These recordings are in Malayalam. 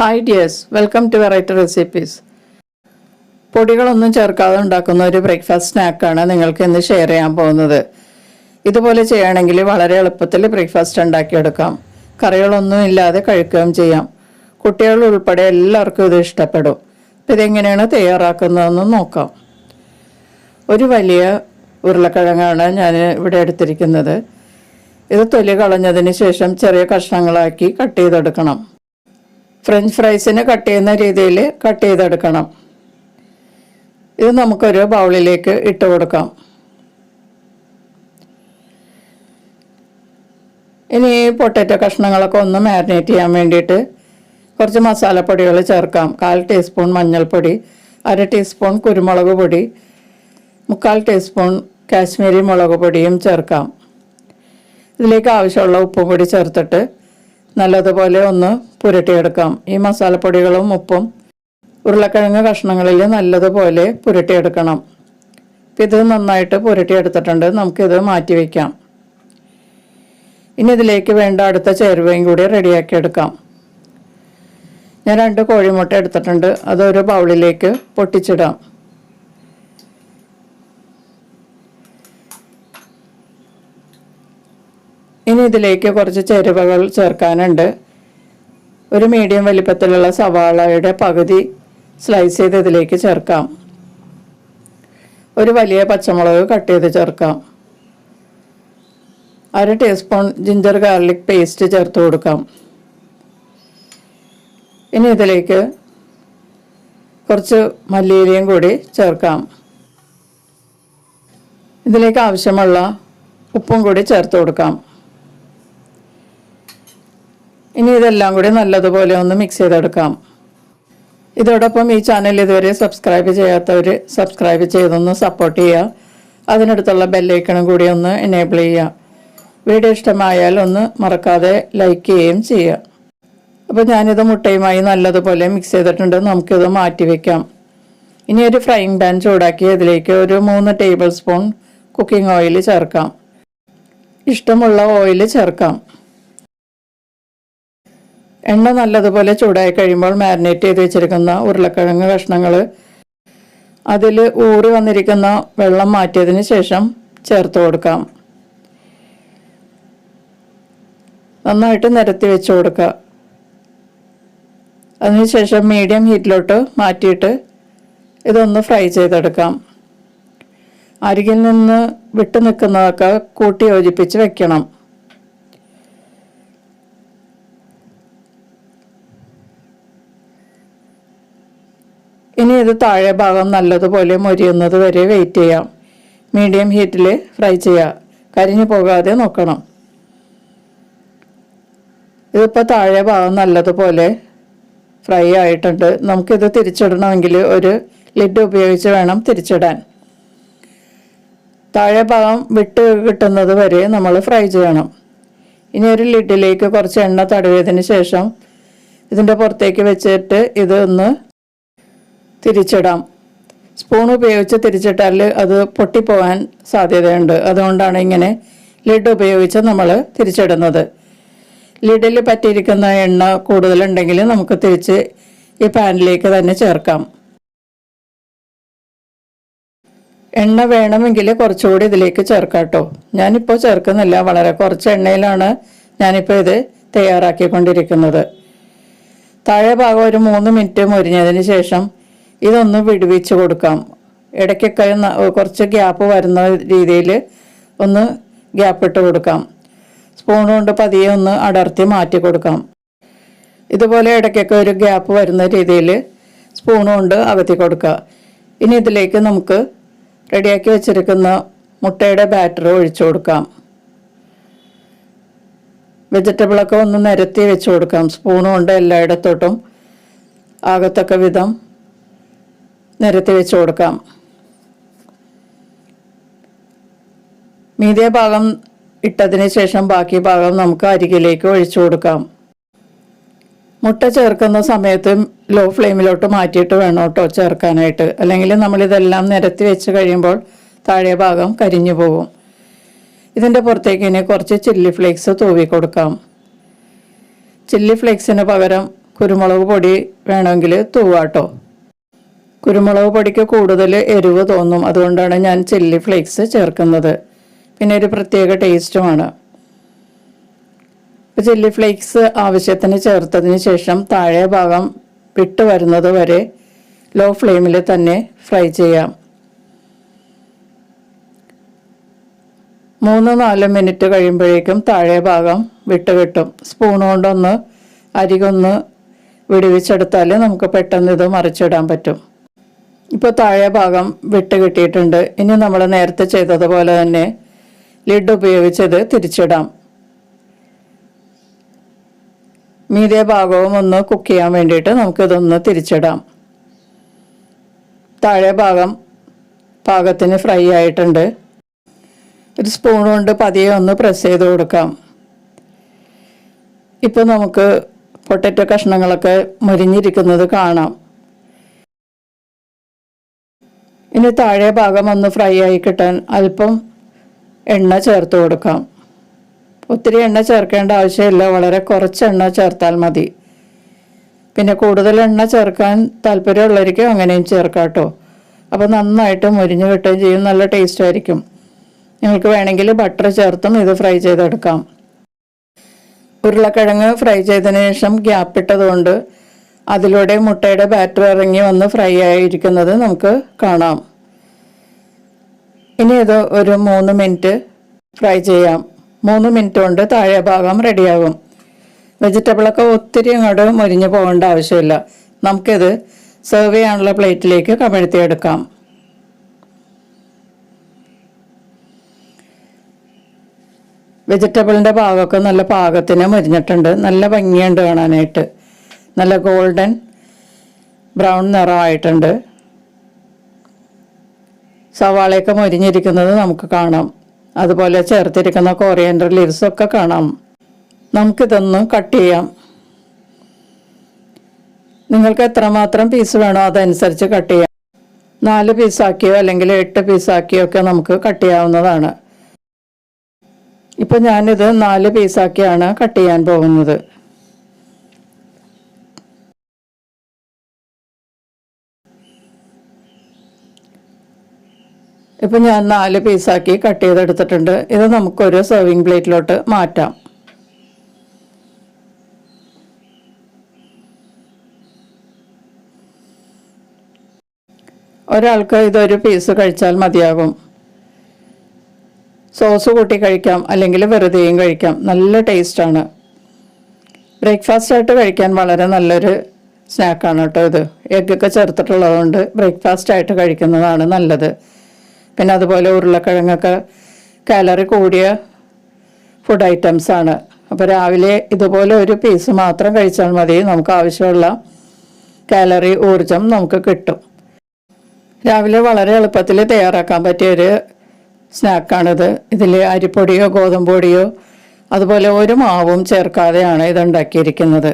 Hi dears welcome to variety recipes പൊടികളൊന്നും ചേർക്കാതെ ഉണ്ടാക്കുന്ന ഒരു ബ്രേക്ക്ഫാസ്റ്റ് സ്നാക്കാണ് നിങ്ങൾക്ക് ഇന്ന് ഷെയർ ചെയ്യാൻ പോകുന്നത്. ഇതുപോലെ ചെയ്യുകയാണെങ്കിൽ വളരെ എളുപ്പത്തിൽ ബ്രേക്ക്ഫാസ്റ്റ് ഉണ്ടാക്കിയെടുക്കാം. കറികളൊന്നും ഇല്ലാതെ കഴിക്കുകയും ചെയ്യാം. കുട്ടികൾ ഉൾപ്പെടെ എല്ലാവർക്കും ഇത് ഇഷ്ടപ്പെടും. അപ്പം ഇതെങ്ങനെയാണ് തയ്യാറാക്കുന്നതെന്ന് നോക്കാം. ഒരു വലിയ ഉരുളക്കിഴങ്ങാണ് ഞാൻ ഇവിടെ എടുത്തിരിക്കുന്നത്. ഇത് തൊലി കളഞ്ഞതിന് ശേഷം ചെറിയ കഷ്ണങ്ങളാക്കി കട്ട് ചെയ്തെടുക്കണം. ഫ്രഞ്ച് ഫ്രൈസിന് കട്ട് ചെയ്യുന്ന രീതിയിൽ കട്ട് ചെയ്തെടുക്കണം. ഇത് നമുക്കൊരു ബൗളിലേക്ക് ഇട്ട് കൊടുക്കാം. ഇനി ഈ പൊട്ടറ്റോ കഷ്ണങ്ങളൊക്കെ ഒന്ന് മാരിനേറ്റ് ചെയ്യാൻ വേണ്ടിയിട്ട് കുറച്ച് മസാലപ്പൊടികൾ ചേർക്കാം. കാൽ ടീസ്പൂൺ മഞ്ഞൾപ്പൊടി അര ടീസ്പൂൺ കുരുമുളക് പൊടി മുക്കാൽ ടീസ്പൂൺ കാശ്മീരി മുളക് പൊടിയും ചേർക്കാം. ഇതിലേക്ക് ആവശ്യമുള്ള ഉപ്പും ചേർത്തിട്ട് നല്ലതുപോലെ ഒന്ന് പുരട്ടിയെടുക്കാം. ഈ മസാലപ്പൊടികളും ഉപ്പും ഉരുളക്കിഴങ്ങ് കഷ്ണങ്ങളിൽ നല്ലതുപോലെ പുരട്ടിയെടുക്കണം. ഇത് നന്നായിട്ട് പുരട്ടിയെടുത്തിട്ടുണ്ട്. നമുക്കിത് മാറ്റി വയ്ക്കാം ഇനി ഇതിലേക്ക് വേണ്ട അടുത്ത ചേരുവയും കൂടി റെഡിയാക്കി എടുക്കാം ഞാൻ രണ്ട് കോഴിമുട്ട എടുത്തിട്ടുണ്ട്. അതൊരു ബൗളിലേക്ക് പൊട്ടിച്ചിടാം. ഇനി ഇതിലേക്ക് കുറച്ച് ചേരുവകൾ ചേർക്കാനുണ്ട്. ഒരു മീഡിയം വലിപ്പത്തിലുള്ള സവാളയുടെ പകുതി സ്ലൈസ് ചെയ്ത് ഇതിലേക്ക് ചേർക്കാം. ഒരു വലിയ പച്ചമുളക് കട്ട് ചെയ്ത് ചേർക്കാം. അര ടീസ്പൂൺ ജിഞ്ചർ ഗാർലിക് പേസ്റ്റ് ചേർത്ത് കൊടുക്കാം. ഇനി ഇതിലേക്ക് കുറച്ച് മല്ലിയിലയും കൂടി ചേർക്കാം. ഇതിലേക്ക് ആവശ്യമുള്ള ഉപ്പും കൂടി ചേർത്ത് കൊടുക്കാം. ഇനി ഇതെല്ലാം കൂടി നല്ലതുപോലെ ഒന്ന് മിക്സ് ചെയ്തെടുക്കാം. ഇതോടൊപ്പം ഈ ചാനൽ ഇതുവരെ സബ്സ്ക്രൈബ് ചെയ്യാത്തവർ സബ്സ്ക്രൈബ് ചെയ്തൊന്ന് സപ്പോർട്ട് ചെയ്യുക. അതിനടുത്തുള്ള ബെല്ലൈക്കണും കൂടി ഒന്ന് എനേബിൾ ചെയ്യുക. വീഡിയോ ഇഷ്ടമായാൽ ഒന്ന് മറക്കാതെ ലൈക്ക് ചെയ്യുകയും ചെയ്യുക. അപ്പോൾ ഞാനിത് മുട്ടയുമായി നല്ലതുപോലെ മിക്സ് ചെയ്തിട്ടുണ്ട്. നമുക്കിത് മാറ്റി വയ്ക്കാം ഇനി ഒരു ഫ്രൈയിങ് പാൻ ചൂടാക്കി അതിലേക്ക് ഒരു മൂന്ന് ടേബിൾ സ്പൂൺ കുക്കിംഗ് ഓയിൽ ചേർക്കാം. ഇഷ്ടമുള്ള ഓയിൽ ചേർക്കാം. എണ്ണ നല്ലതുപോലെ ചൂടായി കഴിയുമ്പോൾ മാരിനേറ്റ് ചെയ്ത് വെച്ചിരിക്കുന്ന ഉരുളക്കിഴങ്ങ് കഷ്ണങ്ങൾ. അതിൽ ഊറി വന്നിരിക്കുന്ന വെള്ളം മാറ്റിയതിന് ശേഷം ചേർത്ത് കൊടുക്കാം. നന്നായിട്ട് നിരത്തി വെച്ച് കൊടുക്കുക. അതിനുശേഷം മീഡിയം ഹീറ്റിലോട്ട് മാറ്റിയിട്ട് ഇതൊന്ന് ഫ്രൈ ചെയ്തെടുക്കാം. അരികിൽ നിന്ന് വിട്ടു നിൽക്കുന്നതൊക്കെ കൂട്ടി യോജിപ്പിച്ച് വെക്കണം. ഇനി ഇത് താഴെ ഭാഗം നല്ലതുപോലെ മൊരിയുന്നത് വരെ വെയിറ്റ് ചെയ്യാം. മീഡിയം ഹീറ്റിൽ ഫ്രൈ ചെയ്യുക കരിഞ്ഞു പോകാതെ നോക്കണം. ഇതിപ്പോൾ താഴെ ഭാഗം നല്ലതുപോലെ ഫ്രൈ ആയിട്ടുണ്ട്. നമുക്കിത് തിരിച്ചിടണമെങ്കിൽ ഒരു ലിഡ് ഉപയോഗിച്ച് വേണം തിരിച്ചിടാൻ. താഴെ ഭാഗം വിട്ട് കിട്ടുന്നത് വരെ നമ്മൾ ഫ്രൈ ചെയ്യണം. ഇനി ഒരു ലിഡിലേക്ക് കുറച്ച് എണ്ണ തടവിയതിന് ശേഷം ഇതിന്റെ പുറത്തേക്ക് വെച്ചിട്ട് ഇത് ഒന്ന് തിരിച്ചിടാം. സ്പൂൺ ഉപയോഗിച്ച് തിരിച്ചിട്ടാൽ അത് പൊട്ടിപ്പോവാൻ സാധ്യതയുണ്ട്. അതുകൊണ്ടാണ് ഇങ്ങനെ ലിഡ് ഉപയോഗിച്ച് നമ്മൾ തിരിച്ചിടുന്നത്. ലിഡിൽ പറ്റിയിരിക്കുന്ന എണ്ണ കൂടുതലുണ്ടെങ്കിൽ നമുക്ക് തിരിച്ച് ഈ പാനിലേക്ക് തന്നെ ചേർക്കാം. എണ്ണ വേണമെങ്കിൽ കുറച്ചുകൂടി ഇതിലേക്ക് ചേർക്കാം കേട്ടോ ഞാനിപ്പോൾ ചേർക്കുന്നില്ല. വളരെ കുറച്ച് എണ്ണയിലാണ് ഞാനിപ്പോൾ ഇത് തയ്യാറാക്കിക്കൊണ്ടിരിക്കുന്നത്. താഴെ ഭാഗം ഒരു മൂന്ന് മിനിറ്റ് മുരിഞ്ഞതിന് ശേഷം ഇതൊന്ന് വിടുവിച്ച് കൊടുക്കാം. ഇടയ്ക്കൊക്കെ കുറച്ച് ഗ്യാപ്പ് വരുന്ന രീതിയിൽ ഒന്ന് ഗ്യാപ്പ് ഇട്ട് കൊടുക്കാം. സ്പൂൺ കൊണ്ട് പതിയെ ഒന്ന് അടർത്തി മാറ്റി കൊടുക്കാം. ഇതുപോലെ ഇടയ്ക്കൊക്കെ ഒരു ഗ്യാപ്പ് വരുന്ന രീതിയിൽ സ്പൂൺ കൊണ്ട് അകത്തി കൊടുക്കുക. ഇനി ഇതിലേക്ക് നമുക്ക് റെഡിയാക്കി വെച്ചിരിക്കുന്ന മുട്ടയുടെ ബാറ്റർ ഒഴിച്ചു കൊടുക്കാം. വെജിറ്റബിളൊക്കെ ഒന്ന് നിരത്തി വെച്ച് കൊടുക്കാം. സ്പൂൺ കൊണ്ട് എല്ലായിടത്തോട്ടും ആകത്തക്ക വിധം നിരത്തി വെച്ച് കൊടുക്കാം. മീതിയ ഭാഗം ഇട്ടതിന് ശേഷം ബാക്കി ഭാഗം നമുക്ക് അരികിലേക്ക് ഒഴിച്ചു കൊടുക്കാം. മുട്ട ചേർക്കുന്ന സമയത്ത് ലോ ഫ്ലെയിമിലോട്ട് മാറ്റിയിട്ട് വേണം കേട്ടോ ചേർക്കാനായിട്ട്. അല്ലെങ്കിൽ നമ്മളിതെല്ലാം നിരത്തി വെച്ച് കഴിയുമ്പോൾ താഴെ ഭാഗം കരിഞ്ഞു പോകും. ഇതിന്റെ പുറത്തേക്ക് ഇനി കുറച്ച് ചില്ലി ഫ്ലേക്സ് തൂവി കൊടുക്കാം. ചില്ലി ഫ്ലേക്സിന് പകരം കുരുമുളക് പൊടി വേണമെങ്കിൽ തൂവാട്ടോ. കുരുമുളക് പൊടിക്ക് കൂടുതൽ എരിവ് തോന്നും. അതുകൊണ്ടാണ് ഞാൻ ചില്ലി ഫ്ലേക്സ് ചേർക്കുന്നത്. പിന്നെ ഒരു പ്രത്യേക ടേസ്റ്റുമാണ്. ഇപ്പോൾ ചില്ലി ഫ്ലേക്സ് ആവശ്യത്തിന് ചേർത്തതിന് ശേഷം താഴെ ഭാഗം വിട്ട് വരുന്നത് വരെ ലോ ഫ്ലെയിമിൽ തന്നെ ഫ്രൈ ചെയ്യാം. മൂന്ന് നാല് മിനിറ്റ് കഴിയുമ്പോഴേക്കും താഴെ ഭാഗം വിട്ട് കിട്ടും. സ്പൂൺ കൊണ്ടൊന്ന് അരികൊന്ന് വിടുവിച്ചെടുത്താൽ നമുക്ക് പെട്ടെന്ന് ഇത് മറിച്ചിടാൻ പറ്റും. ഇപ്പോൾ താഴെ ഭാഗം വിട്ട് കിട്ടിയിട്ടുണ്ട്. ഇനി നമ്മൾ നേരത്തെ ചെയ്തതുപോലെ തന്നെ ലിഡ് ഉപയോഗിച്ച് ഇത് തിരിച്ചിടാം. മീതിയ ഭാഗവും ഒന്ന് കുക്ക് ചെയ്യാൻ വേണ്ടിയിട്ട് നമുക്കിതൊന്ന് തിരിച്ചിടാം. താഴെ ഭാഗം പാകത്തിന് ഫ്രൈ ആയിട്ടുണ്ട്. ഒരു സ്പൂൺ കൊണ്ട് പതിയെ ഒന്ന് പ്രസ് ചെയ്ത് കൊടുക്കാം. ഇപ്പോൾ നമുക്ക് പൊട്ടറ്റോ കഷ്ണങ്ങളൊക്കെ മുരിഞ്ഞിരിക്കുന്നത് കാണാം. ഇനി താഴെ ഭാഗം ഒന്ന് ഫ്രൈ ആയി കിട്ടാൻ അല്പം എണ്ണ ചേർത്ത് കൊടുക്കാം. ഒത്തിരി എണ്ണ ചേർക്കേണ്ട ആവശ്യമില്ല. വളരെ കുറച്ച് എണ്ണ ചേർത്താൽ മതി. പിന്നെ കൂടുതൽ എണ്ണ ചേർക്കാൻ താല്പര്യമുള്ളവർക്ക് അങ്ങനെയും ചേർക്കാം കേട്ടോ. അപ്പോൾ നന്നായിട്ട് മുരിഞ്ഞ് കിട്ടുകയും ചെയ്യും. നല്ല ടേസ്റ്റ് ആയിരിക്കും. നിങ്ങൾക്ക് വേണമെങ്കിൽ ബട്ടർ ചേർത്തും ഇത് ഫ്രൈ ചെയ്തെടുക്കാം. ഉരുളക്കിഴങ്ങ് ഫ്രൈ ചെയ്തതിന് ശേഷം ഗ്യാപ്പ് ഇട്ടതുകൊണ്ട് അതിലൂടെ മുട്ടയുടെ ബാറ്റർ ഇറങ്ങി വന്ന് ഫ്രൈ ആയിരിക്കുന്നത് നമുക്ക് കാണാം. ഇനി ഇത് ഒരു മൂന്ന് മിനിറ്റ് ഫ്രൈ ചെയ്യാം. മൂന്ന് മിനിറ്റ് കൊണ്ട് താഴെ ഭാഗം റെഡിയാകും വെജിറ്റബിളൊക്കെ ഒത്തിരി അങ്ങോട്ട് മുരിഞ്ഞു പോകേണ്ട ആവശ്യമില്ല. നമുക്കിത് സെർവ് ചെയ്യാനുള്ള പ്ലേറ്റിലേക്ക് കമഴ്ത്തിയെടുക്കാം വെജിറ്റബിളിന്റെ ഭാഗമൊക്കെ നല്ല പാകത്തിന് മുരിഞ്ഞിട്ടുണ്ട്. നല്ല ഭംഗിയുണ്ട് കാണാനായിട്ട്. നല്ല ഗോൾഡൻ ബ്രൗൺ നിറമായിട്ടുണ്ട്. സവാളയൊക്കെ മൊരിഞ്ഞിരിക്കുന്നത് നമുക്ക് കാണാം. അതുപോലെ ചേർത്തിരിക്കുന്ന കൊറിയൻഡർ ലീവ്സൊക്കെ കാണാം. നമുക്കിതൊന്ന് കട്ട് ചെയ്യാം. നിങ്ങൾക്ക് എത്രമാത്രം പീസ് വേണോ അതനുസരിച്ച് കട്ട് ചെയ്യാം. നാല് പീസാക്കിയോ അല്ലെങ്കിൽ എട്ട് പീസാക്കിയോ ഒക്കെ നമുക്ക് കട്ട് ചെയ്യാവുന്നതാണ്. ഇപ്പം ഞാനിത് നാല് പീസാക്കിയാണ് കട്ട് ചെയ്യാൻ പോകുന്നത്. ഇപ്പം ഞാൻ നാല് പീസാക്കി കട്ട് ചെയ്തെടുത്തിട്ടുണ്ട്. ഇത് നമുക്കൊരു സെർവിങ് പ്ലേറ്റിലോട്ട് മാറ്റാം. ഒരാൾക്ക് ഇതൊരു പീസ് കഴിച്ചാൽ മതിയാകും. സോസ് കൂട്ടി കഴിക്കാം അല്ലെങ്കിൽ വെറുതെയും കഴിക്കാം. നല്ല ടേസ്റ്റാണ്. ബ്രേക്ക്ഫാസ്റ്റ് ആയിട്ട് കഴിക്കാൻ വളരെ നല്ലൊരു സ്നാക്കാണ് കേട്ടോ ഇത്. എഗ്ഗൊക്കെ ചേർത്തിട്ടുള്ളതുകൊണ്ട് ബ്രേക്ക്ഫാസ്റ്റ് ആയിട്ട് കഴിക്കുന്നതാണ് നല്ലത്. പിന്നെ അതുപോലെ ഉരുളക്കിഴങ്ങൊക്കെ കാലറി കൂടിയ ഫുഡ് ഐറ്റംസാണ് അപ്പോൾ രാവിലെ ഇതുപോലെ ഒരു പീസ് മാത്രം കഴിച്ചാൽ മതി. നമുക്ക് ആവശ്യമുള്ള കാലറി ഊർജം നമുക്ക് കിട്ടും. രാവിലെ വളരെ എളുപ്പത്തിൽ തയ്യാറാക്കാൻ പറ്റിയ പറ്റിയൊരു സ്നാക്കാണിത് ഇതിൽ അരിപ്പൊടിയോ ഗോതമ്പ് പൊടിയോ അതുപോലെ ഒരു മാവും ചേർക്കാതെയാണ് ഇത് ഉണ്ടാക്കിയിരിക്കുന്നത്.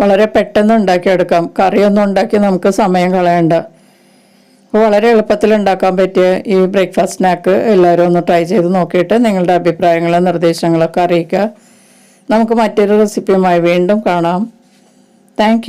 വളരെ പെട്ടെന്ന് ഉണ്ടാക്കിയെടുക്കാം. കറിയൊന്നും ഉണ്ടാക്കി നമുക്ക് സമയം കളയണ്ട. അപ്പോൾ വളരെ എളുപ്പത്തിൽ ഉണ്ടാക്കാൻ പറ്റിയ ഈ ബ്രേക്ക്ഫാസ്റ്റ് സ്നാക്ക് എല്ലാവരും ഒന്ന് ട്രൈ ചെയ്ത് നോക്കിയിട്ട് നിങ്ങളുടെ അഭിപ്രായങ്ങളും നിർദ്ദേശങ്ങളൊക്കെ അറിയിക്കുക. നമുക്ക് മറ്റൊരു റെസിപ്പിയുമായി വീണ്ടും കാണാം. താങ്ക്